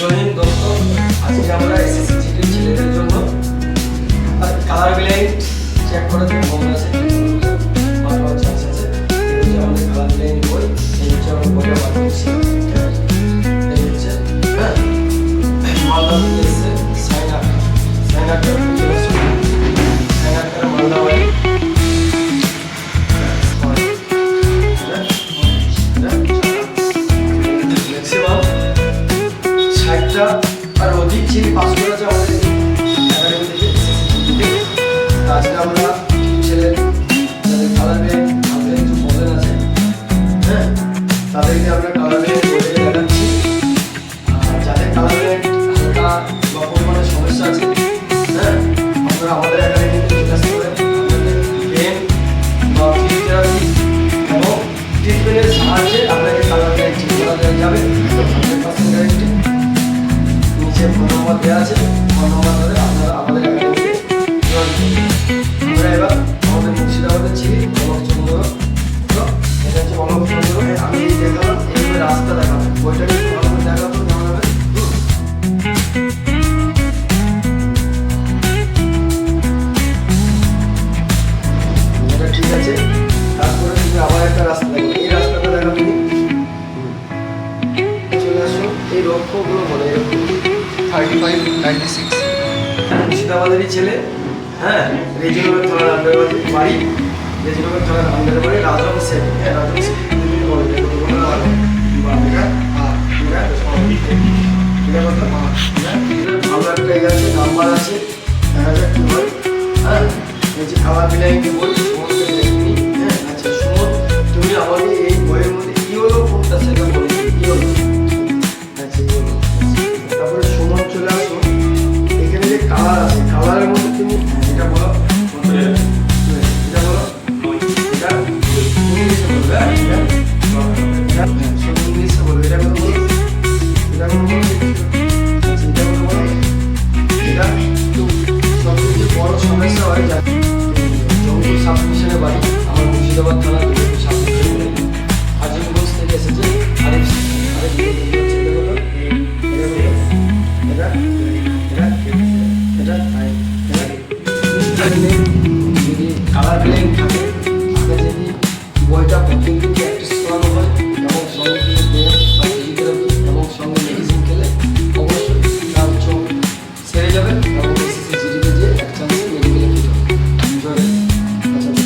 জয়হিন্দ দত্ত আজকে আমরা এসএসসি ছেলেদের জন্য। কালার ব্লাইন্ড চেক জন্য বন্ধ আছে। সাহায্যে আপনাকে যাবে হান্ড্রেড পার্সেন্ট নিচে ফোন নম্বর দেওয়া আছে। ফোন নম্বর ধরে আমাদের আমরা আমাদের মুর্শিদাবাদের ছিলি অলোক চন্দ্র এটা হচ্ছে দেখালাম রাস্তা দেখাবো বইটাকে ফাইভ নাইনটি সিক্স মুর্শিদাবাদেরই ছেলে হ্যাঁ রেজিনগর থানার আন্ডারে বাড়ি রেজিনগর থানার আন্ডারে বাড়ি রাজন সেন হ্যাঁ রাজন সেন ভালো হ্যাঁ হ্যাঁ একটা ইয়ে নাম্বার আছে দেখা কি হয় হ্যাঁ খাওয়া বিলাই বই সমস্যা হয় জঙ্গল সাবমিশনের বাড়ি আমার মুর্শিদাবাদ থানা Berlin.